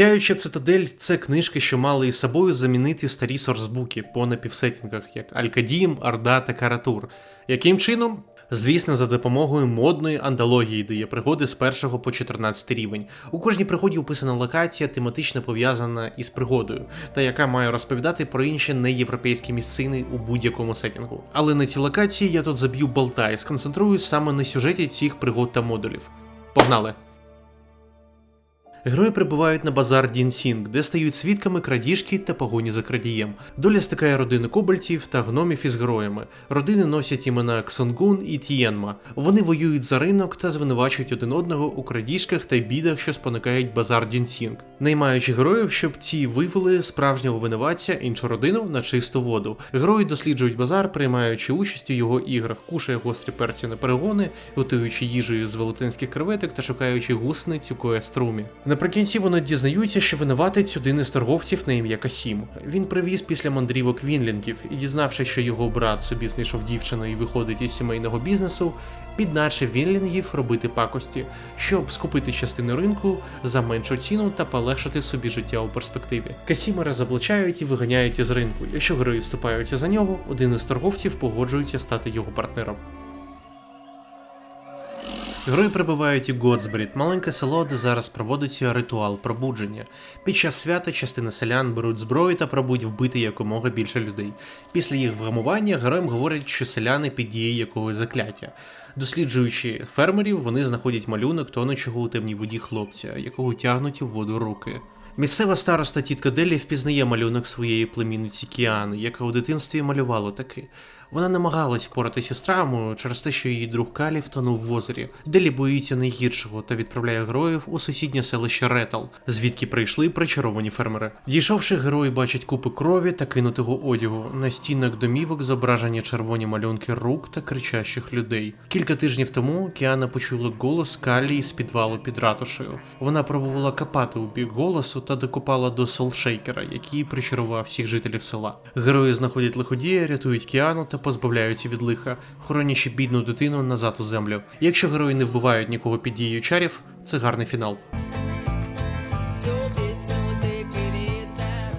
Сяюча цитадель це книжки, що мали із собою замінити старі сорсбуки по напівсетінгах, як Алькадім, Орда та Каратур. Яким чином? Звісно, за допомогою модної андалогії, де є пригоди з 1 по 14 рівень. У кожній пригоді описана локація, тематично пов'язана із пригодою, та яка має розповідати про інші неєвропейські місцини у будь-якому сетінгу. Але на ці локації я тут заб'ю болта і сконцентруюсь саме на сюжеті цих пригод та модулів. Погнали! Герої прибувають на базар Дінсінг, де стають свідками крадіжки та погоні за крадієм. Доля стикає родини кобальтів та гномів із героями. Родини носять імена Ксонгун і Тієнма. Вони воюють за ринок та звинувачують один одного у крадіжках та бідах, що спонукають базар Дінсінг, наймаючи героїв, щоб ці вивели справжнього винуватця іншу родину на чисту воду. Герої досліджують базар, приймаючи участь у його іграх, кушає гострі перці на перегони, готуючи їжею з велетенських креветок та шукаючи гусениць у коеструмі. Наприкінці вони дізнаються, що винуватець один із торговців на ім'я Касім. Він привіз після мандрівок Вінлінгів і, дізнавшись, що його брат собі знайшов дівчину і виходить із сімейного бізнесу, підначив Вінлінгів робити пакості, щоб скупити частину ринку за меншу ціну та полегшити собі життя у перспективі. Касіма розоблачають і виганяють із ринку. Якщо герої вступаються за нього, один із торговців погоджується стати його партнером. Герої прибувають у Готсбрід, маленьке село, де зараз проводиться ритуал пробудження. Під час свята частина селян беруть зброю та пробують вбити якомога більше людей. Після їх вгамування героям говорять, що селяни під дією якогось закляття. Досліджуючи фермерів, вони знаходять малюнок тонучого у темній воді хлопця, якого тягнуть у воду руки. Місцева староста тітка Делі впізнає малюнок своєї племінниці Кіани, яка у дитинстві малювала таки. Вона намагалась впоратися з травмою через те, що її друг Калі втонув в озері. Делі боїться найгіршого та відправляє героїв у сусіднє селище Ретал, звідки прийшли причаровані фермери. Дійшовши, герої бачать купи крові та кинутого одягу. На стінах домівок зображені червоні малюнки рук та кричащих людей. Кілька тижнів тому Кіана почула голос Калі із підвалу під ратушею. Вона пробувала копати у бік голосу та докопала до солшейкера, який причарував всіх жителів села. Герої знаходять лиходія, рятують Кіану та позбавляються від лиха, хоронячи бідну дитину назад у землю. Якщо герої не вбивають нікого під дією чарів, це гарний фінал.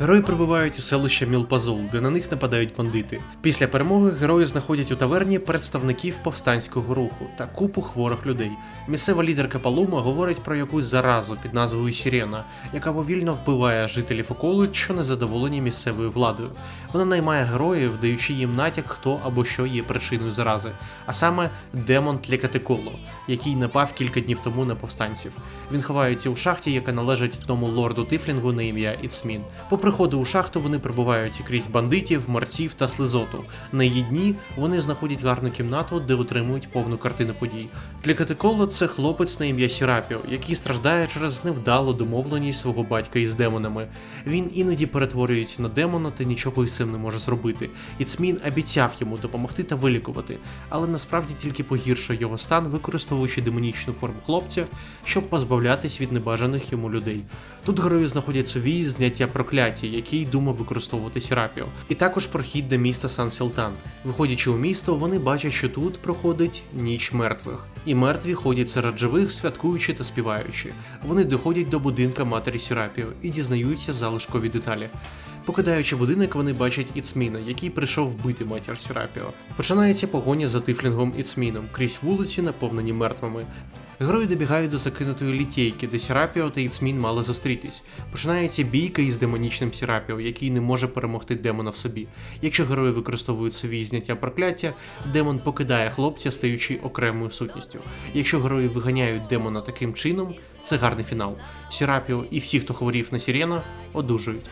Герої прибувають у селище Мілпазул, де на них нападають бандити. Після перемоги герої знаходять у таверні представників повстанського руху та купу хворих людей. Місцева лідерка Палума говорить про якусь заразу під назвою Сірена, яка повільно вбиває жителів околиць, що незадоволені місцевою владою. Вона наймає героїв, даючи їм натяк, хто або що є причиною зарази, а саме демон Тлікатиколо, який напав кілька днів тому на повстанців. Він ховається у шахті, яка належить тому лорду Тифлінгу на ім'я Іцмін. По приходу у шахту вони прибувають крізь бандитів, марців та слизоту. На її дні вони знаходять гарну кімнату, де отримують повну картину подій. Тлікатиколо це хлопець на ім'я Сірапіо, який страждає через невдалу домовленість свого батька із демонами. Він іноді перетворюється на демона та нічого із цим не може зробити. Іцмін обіцяв йому допомогти та вилікувати, але насправді тільки погіршує його стан, використовуючи демонічну форму хлопця, щоб позбавлятись від небажаних йому людей. Тут герої знаходять совій зняття прокляття, який думав використовувати Сірапіо, і також прохід до міста Сан Сілтан. Виходячи у місто, вони бачать, що тут проходить ніч мертвих, і мертві ходять серед живих, святкуючи та співаючи. Вони доходять до будинка матері Сірапіо і дізнаються залишкові деталі. Покидаючи будинок, вони бачать Іцміна, який прийшов вбити матір Сірапіо. Починається погоня за тифлінгом Іцміном крізь вулиці, наповнені мертвими. Герої добігають до закинутої літійки, де Сірапіо та Іцмін мали зустрітись. Починається бійка із демонічним Сірапіо, який не може перемогти демона в собі. Якщо герої використовують собі зняття прокляття, демон покидає хлопця, стаючи окремою сутністю. Якщо герої виганяють демона таким чином, це гарний фінал. Сірапіо і всі, хто хворів на Сірена, одужують.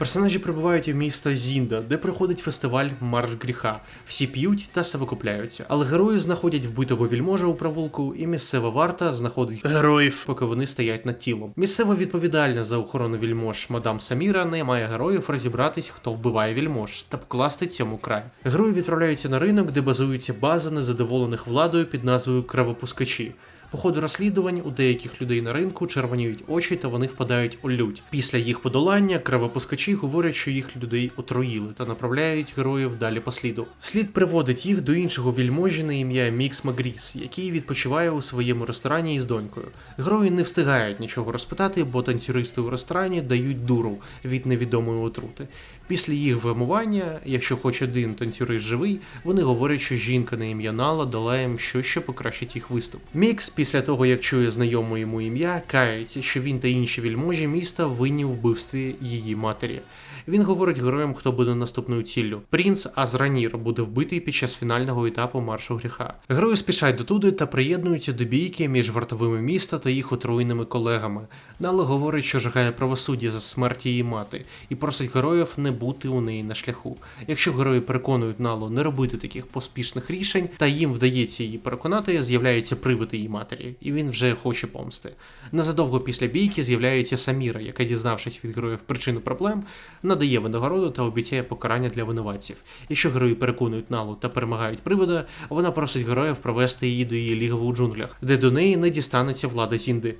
Персонажі прибувають у місто Зінда, де проходить фестиваль Марш гріха. Всі п'ють та совокупляються. Але герої знаходять вбитого вільможа у провулку, і місцева варта знаходить героїв, поки вони стоять над тілом. Місцева відповідальна за охорону вільмож мадам Саміра наймає героїв розібратись, хто вбиває вільмож, та покласти цьому край. Герої відправляються на ринок, де базується база незадоволених владою під назвою Кровопускачі. По ходу розслідувань у деяких людей на ринку червоніють очі та вони впадають у лють. Після їх подолання кривопускачі говорять, що їх людей отруїли та направляють героїв далі по сліду. Слід приводить їх до іншого вільможі на ім'я Мікс Магріс, який відпочиває у своєму ресторані із донькою. Герої не встигають нічого розпитати, бо танцюристи у ресторані дають дуру від невідомої отрути. Після їх вимивання, якщо хоч один танцюрист живий, вони говорять, що жінка на ім'я Нала дала їм щось, що покращить їх виступ. Мікс, після того як чує знайоме йому ім'я, кається, що він та інші вільможі міста винні в вбивстві її матері. Він говорить героям, хто буде наступною ціллю. Принц Азранір буде вбитий під час фінального етапу маршу гріха. Герої спішать дотуди та приєднуються до бійки між вартовими міста та їх отруєними колегами. Нала говорить, що жагає правосуддя за смерть її мати, і просить героїв не бути у неї на шляху. Якщо герої переконують Налу не робити таких поспішних рішень, та їм вдається її переконати, з'являється привид її матері, і він вже хоче помсти. Незадовго після бійки з'являється Саміра, яка, дізнавшись від героїв причину проблем, надає винагороду та обіцяє покарання для винуватців. Якщо герої переконують Налу та перемагають привода, вона просить героїв провести її до її лігви у джунглях, де до неї не дістанеться влада Зінди.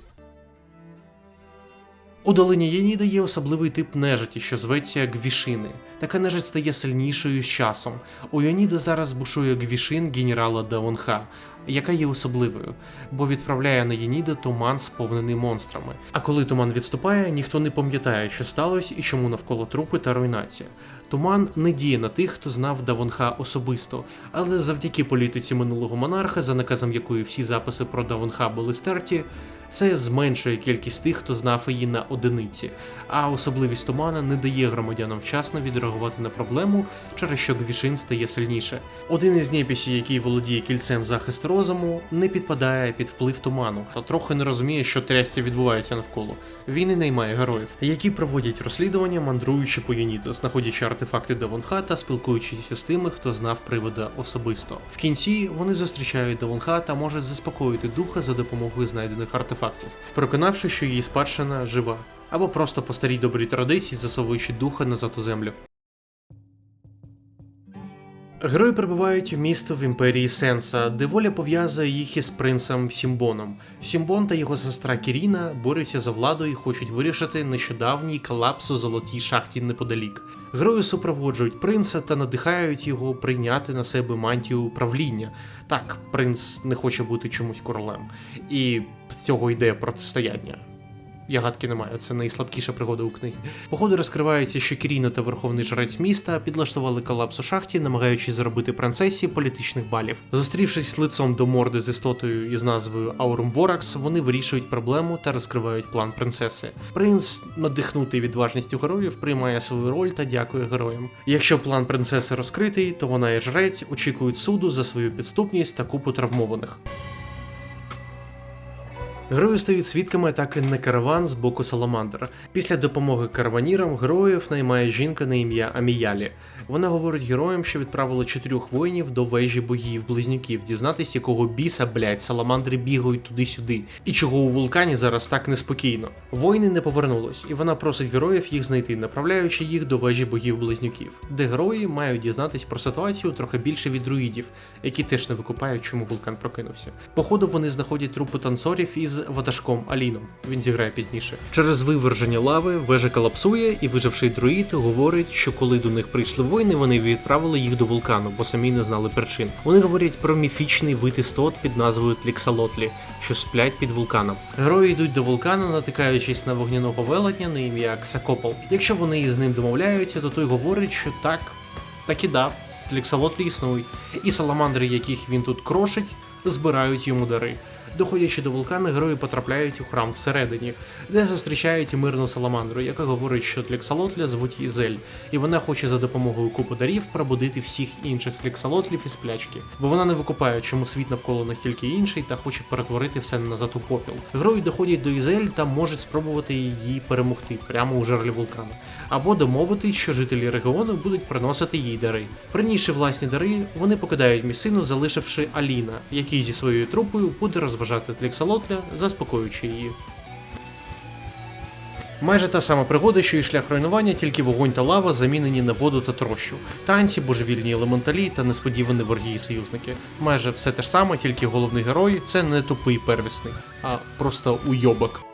У долині Єніда є особливий тип нежиті, що зветься гвішини. Така нежить стає сильнішою з часом. У Йоніда зараз бушує гвішин генерала Даонха, яка є особливою, бо відправляє на Єніда туман, сповнений монстрами. А коли туман відступає, ніхто не пам'ятає, що сталося і чому навколо трупи та руйнація. Туман не діє на тих, хто знав Давонха особисто, але завдяки політиці минулого монарха, за наказом якої всі записи про Давонха були стерті, це зменшує кількість тих, хто знав її на одиниці, а особливість тумана не дає громадянам вчасно відреагувати на проблему, через що Гвішин стає сильніше. Один із непісів, який володіє кільцем захисту розуму, не підпадає під вплив туману, та трохи не розуміє, що трясся відбувається навколо. Він і наймає героїв, які проводять розслідування, мандруючи по Юніда, знаходячи артефакти Давонха та спілкуючись з тими, хто знав привода особисто. В кінці вони зустрічають Давонха та можуть заспокоїти духа за допомогою знайдених артефактів, переконавши, що її спадщина жива, або просто по старій добрій традиції засовуючи духа назад у землю. Герої прибувають у місто в імперії Сенса, де воля пов'язує їх із принцем Сімбоном. Сімбон та його сестра Кіріна борються за владу і хочуть вирішити нещодавній колапс у золотій шахті неподалік. Герої супроводжують принца та надихають його прийняти на себе мантію правління. Так, принц не хоче бути чомусь королем, і з цього йде протистояння. Я гадки не маю, це найслабкіша пригода у книгі. Походу розкривається, що Кіріна та верховний жрець міста підлаштували колапс у шахті, намагаючись заробити принцесі політичних балів. Зустрівшись лицом до морди з істотою із назвою Аурум Воракс, вони вирішують проблему та розкривають план принцеси. Принц, надихнутий відважністю героїв, приймає свою роль та дякує героям. Якщо план принцеси розкритий, то вона і жрець очікують суду за свою підступність та купу травмованих. Герої стають свідками атаки на караван з боку Саламандра. Після допомоги караванірам героїв наймає жінка на ім'я Аміялі. Вона говорить героям, що відправила чотирьох воїнів до вежі богів близнюків, дізнатись, якого біса, блять, саламандри бігають туди-сюди, і чого у вулкані зараз так неспокійно. Воїни не повернулись, і вона просить героїв їх знайти, направляючи їх до вежі богів близнюків, де герої мають дізнатись про ситуацію трохи більше від друїдів, які теж не викупають, чому вулкан прокинувся. Походу, вони знаходять трупи танцорів із ватажком Аліном. Він зіграє пізніше. Через виверження лави вежа колапсує, і виживший друїд говорить, що коли до них прийшли воїни, вони відправили їх до вулкану, бо самі не знали причин. Вони говорять про міфічний вид істот під назвою Тліксалотлі, що сплять під вулканом. Герої йдуть до вулкану, натикаючись на вогняного велетня на ім'я Ксакопол. Якщо вони із ним домовляються, то той говорить, що так, так і да. Тліксалотлі існують, і саламандри, яких він тут крошить, збирають йому дари. Доходячи до вулкана, герої потрапляють у храм всередині, де зустрічають мирну саламандру, яка говорить, що Тліксалотля звуть її Зель, і вона хоче за допомогою купу дарів пробудити всіх інших Тліксалотлів із сплячки, бо вона не викупає, чому світ навколо настільки інший та хоче перетворити все назад у попіл. Герої доходять до Ізель та можуть спробувати її перемогти прямо у жерлі вулкану, або домовитись, що жителі регіону будуть приносити їй дари. Принісши власні дари, вони покидають місцину, залишивши Аліна, який зі своєю трупою буде розважати Тліксалотля, заспокоюючи її. Майже та сама пригода, що і шлях руйнування, тільки вогонь та лава замінені на воду та трощу, танці, божевільні елементалі та несподівані ворги і союзники. Майже все те ж саме, тільки головний герой це не тупий первісник, а просто уйобок.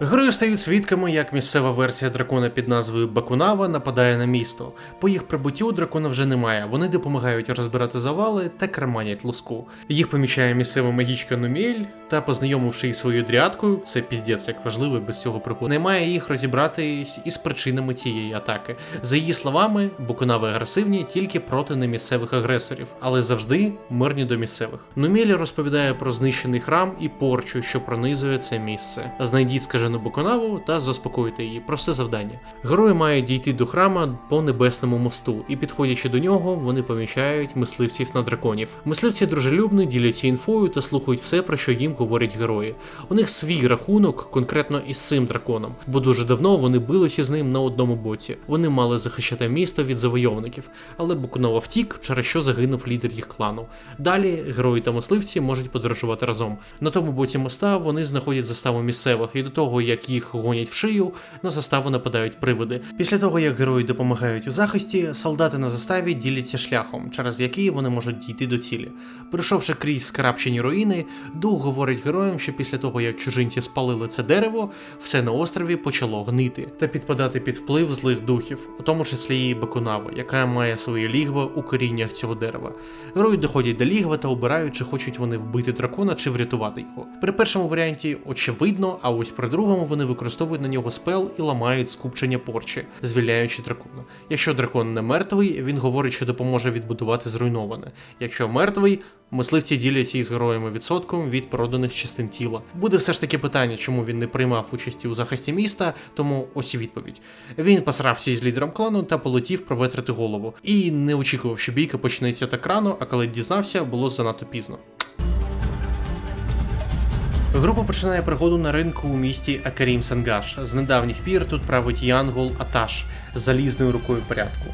Герої стають свідками, як місцева версія дракона під назвою Бакунава нападає на місто. По їх прибуттю дракона вже немає. Вони допомагають розбирати завали та керманять луску. Їх помічає місцева магічка Нуміель та, познайомивши із своєю дрядкою, це піздець як важливо без цього пригоду, не має їх розібратись із причинами цієї атаки. За її словами, Бакунави агресивні тільки проти немісцевих агресорів, але завжди мирні до місцевих. Нуміель розповідає про знищений храм і порчу, що пронизує це місце. Знайдіть скажену Бакунаву та заспокоїти її. Просте завдання. Герої мають дійти до храма по небесному мосту, і підходячи до нього, вони помічають мисливців на драконів. Мисливці дружелюбні, діляться інфою та слухають все, про що їм говорять герої. У них свій рахунок конкретно із цим драконом, бо дуже давно вони билися з ним на одному боці. Вони мали захищати місто від завойовників, але Бакунава втік, через що загинув лідер їх клану. Далі герої та мисливці можуть подорожувати разом. На тому боці моста вони знаходять заставу місцевих, і до того як їх гонять в шию, на заставу нападають привиди. Після того як герої допомагають у захисті, солдати на заставі діляться шляхом, через який вони можуть дійти до цілі. Пройшовши крізь скрапчені руїни, дух говорить героям, що після того як чужинці спалили це дерево, все на острові почало гнити та підпадати під вплив злих духів, у тому числі і Бакунави, яка має своє лігво у коріннях цього дерева. Герої доходять до лігва та обирають, чи хочуть вони вбити дракона чи врятувати його. При першому варіанті очевидно, а ось при другому вони використовують на нього спел і ламають скупчення порчі, звільняючи дракона. Якщо дракон не мертвий, він говорить, що допоможе відбудувати зруйноване. Якщо мертвий, мисливці діляться із героями відсотком від проданих частин тіла. Буде все ж таки питання, чому він не приймав участі у захисті міста, тому ось і відповідь. Він посрався із лідером клану та полетів проветрити голову. І не очікував, що бійка почнеться так рано, а коли дізнався, було занадто пізно. Група починає пригоду на ринку у місті Акарім Сангаш. З недавніх пір тут править Янгол Аташ залізною рукою в порядку.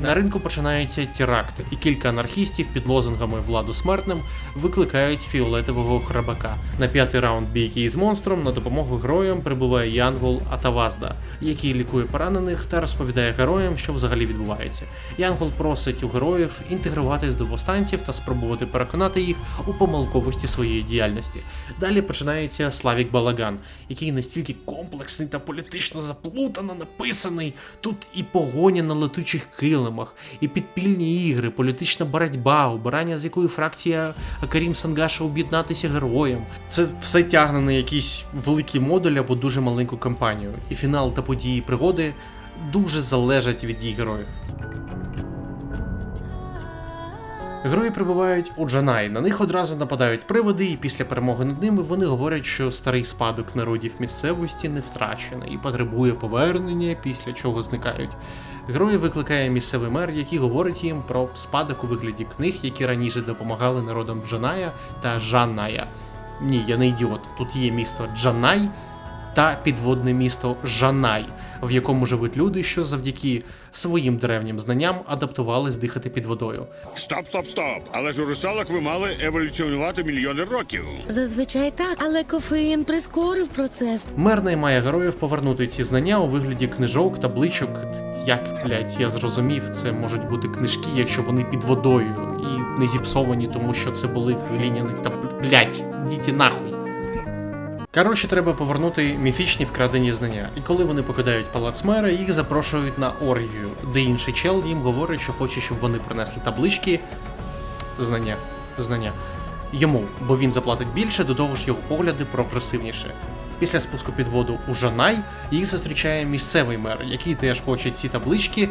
На ринку починається теракт, і кілька анархістів під лозунгами владу смертним викликають фіолетового храбака. На п'ятий раунд бійки із монстром на допомогу героям прибуває Янгол Атавазда, який лікує поранених та розповідає героям, що взагалі відбувається. Янгол просить у героїв інтегруватись до повстанців та спробувати переконати їх у помилковості своєї діяльності. Далі починається Славік Балаган, який настільки комплексний та політично заплутано написаний. Тут і погоня на летучих килимах, і підпільні ігри, політична боротьба, обирання з якої фракція Карім Сангаша об'єднатися героєм. Це все тягне на якийсь великий модуль або дуже маленьку кампанію. І фінал та події пригоди дуже залежать від дій героїв. Герої прибувають у Джанай. На них одразу нападають приводи, і після перемоги над ними вони говорять, що старий спадок народів місцевості не втрачений і потребує повернення, після чого зникають. Герої викликає місцевий мер, який говорить їм про спадок у вигляді книг, які раніше допомагали народам Джаная та Жанная. Ні, я не ідіот. Тут є місто Джанай та підводне місто Жанай, в якому живуть люди, що завдяки своїм древнім знанням адаптувались дихати під водою. Стоп, стоп, стоп. Але ж у русалок ви мали еволюціонувати мільйони років. Зазвичай так, але кофеїн прискорив процес. Мер наймає героїв повернути ці знання у вигляді книжок, табличок. Як, блять, я зрозумів, це можуть бути книжки, якщо вони під водою і не зіпсовані, тому що це були глиняні та блять, діти нахуй. Коротше, треба повернути міфічні вкрадені знання. І коли вони покидають палац мера, їх запрошують на оргію, де інший чел їм говорить, що хоче, щоб вони принесли таблички. Знання. Знання. Йому, бо він заплатить більше, до того ж його погляди прогресивніше. Після спуску під воду у Жанай їх зустрічає місцевий мер, який теж хоче ці таблички,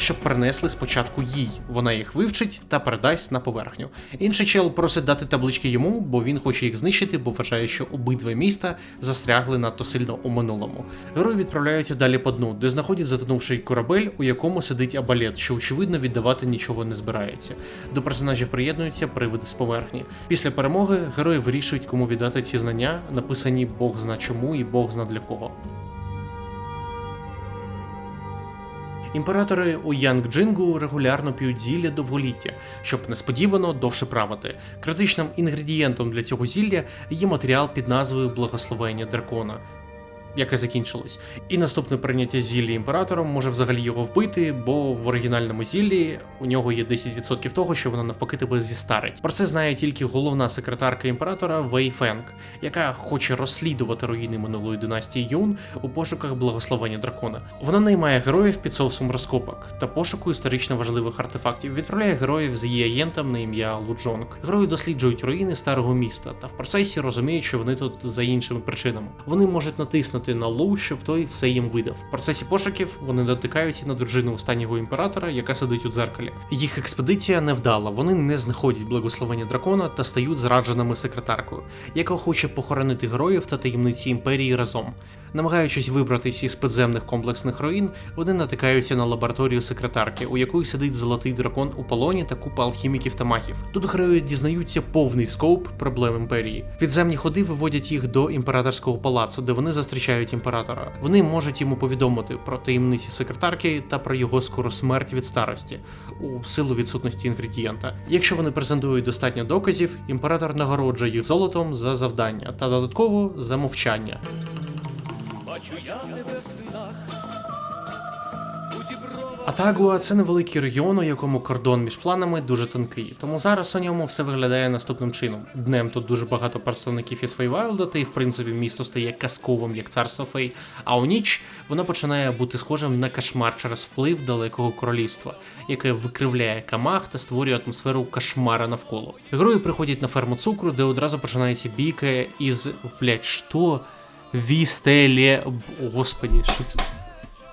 щоб принесли спочатку їй. Вона їх вивчить та передасть на поверхню. Інший чел просить дати таблички йому, бо він хоче їх знищити, бо вважає, що обидва міста застрягли надто сильно у минулому. Герої відправляються далі по дну, де знаходять затонувший корабель, у якому сидить абалет, що очевидно віддавати нічого не збирається. До персонажів приєднуються привиди з поверхні. Після перемоги герої вирішують, кому віддати ці знання, написані Бог зна чому і Бог зна для кого. Імператори у Янгджингу регулярно п'ють зілля довголіття, щоб несподівано довше правити. Критичним інгредієнтом для цього зілля є матеріал під назвою Благословення дракона. Яке закінчилось. І наступне прийняття зілля імператором може взагалі його вбити, бо в оригінальному зіллі у нього є 10% того, що воно навпаки тебе зістарить. Про це знає тільки головна секретарка імператора Вей Фенг, яка хоче розслідувати руїни минулої династії Юн у пошуках благословення дракона. Вона наймає героїв під соусом розкопок та пошуку історично важливих артефактів. Відправляє героїв з її агентом на ім'я Луджонг. Герої досліджують руїни старого міста та в процесі розуміють, що вони тут за іншими причинами. Вони можуть натиснути на Лу, щоб той все їм видав. В процесі пошуків вони натикаються на дружину останнього імператора, яка сидить у дзеркалі. Їх експедиція невдала. Вони не знаходять благословення дракона та стають зрадженими секретаркою, яка хоче похоронити героїв та таємниці імперії разом. Намагаючись вибратися із підземних комплексних руїн, вони натикаються на лабораторію секретарки, у якої сидить золотий дракон у полоні та купа алхіміків та махів. Тут герої дізнаються повний скоуп проблем імперії. Підземні ходи виводять їх до імператорського палацу, де вони зустрічають імператора. Вони можуть йому повідомити про таємниці секретарки та про його скору смерть від старості у силу відсутності інгредієнта. Якщо вони презентують достатньо доказів, імператор нагороджує їх золотом за завдання та додатково за мовчання. Бачу я тебе в снах. Атагуа це невеликий регіон, у якому кордон між планами дуже тонкий. Тому зараз у ньому все виглядає наступним чином. Днем тут дуже багато представників із Фейвайлда, та й в принципі місто стає казковим як царство Фей. А у ніч воно починає бути схожим на кошмар через вплив далекого королівства, яке викривляє камах та створює атмосферу кошмара навколо. Герої приходять на ферму цукру, де одразу починається бійка із блять, що? Вістелє. Господі, що це?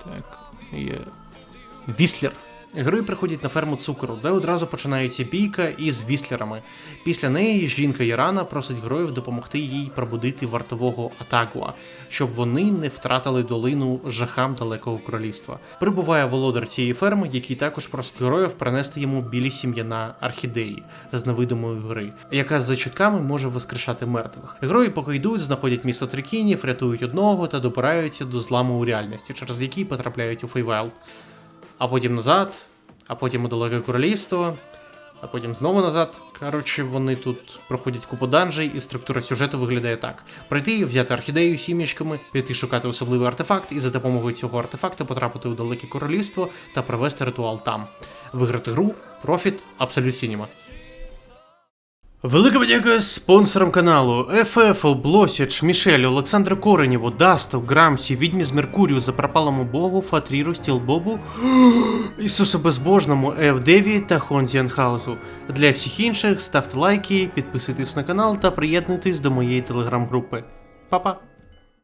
Так, є. Віслер. Герої приходять на ферму цукру, де одразу починається бійка із віслерами. Після неї жінка Ярана просить героїв допомогти їй пробудити вартового Атагуа, щоб вони не втратили долину жахам далекого королівства. Прибуває володар цієї ферми, який також просить героїв принести йому білі сім'яна орхідеї з невидимої гори, яка за чутками може воскрешати мертвих. Герої, поки йдуть, знаходять місто Трикінів, рятують одного та добираються до зламу у реальності, через який потрапляють у Фейвайлд а потім назад, а потім у далеке королівство, а потім знову назад. Коротше, вони тут проходять купу данжей, і структура сюжету виглядає так: прийти, взяти орхідею сім'ячками, піти шукати особливий артефакт, і за допомогою цього артефакту потрапити у далеке королівство та провести ритуал там. Виграти гру, профіт, абсолют сінема. Велика подяка спонсорам каналу ФФ, Блосіч, Мішель, Олександру Коренєву, Дасту, Грамсі, Відьмі з Меркурію, Запропалому Богу, Фатріру, Стілбобу, Ісусу Безбожному, F9 та Хонзі Анхаузу. Для всіх інших ставте лайки, підписуйтесь на канал та приєднуйтесь до моєї телеграм-групи. Па-па!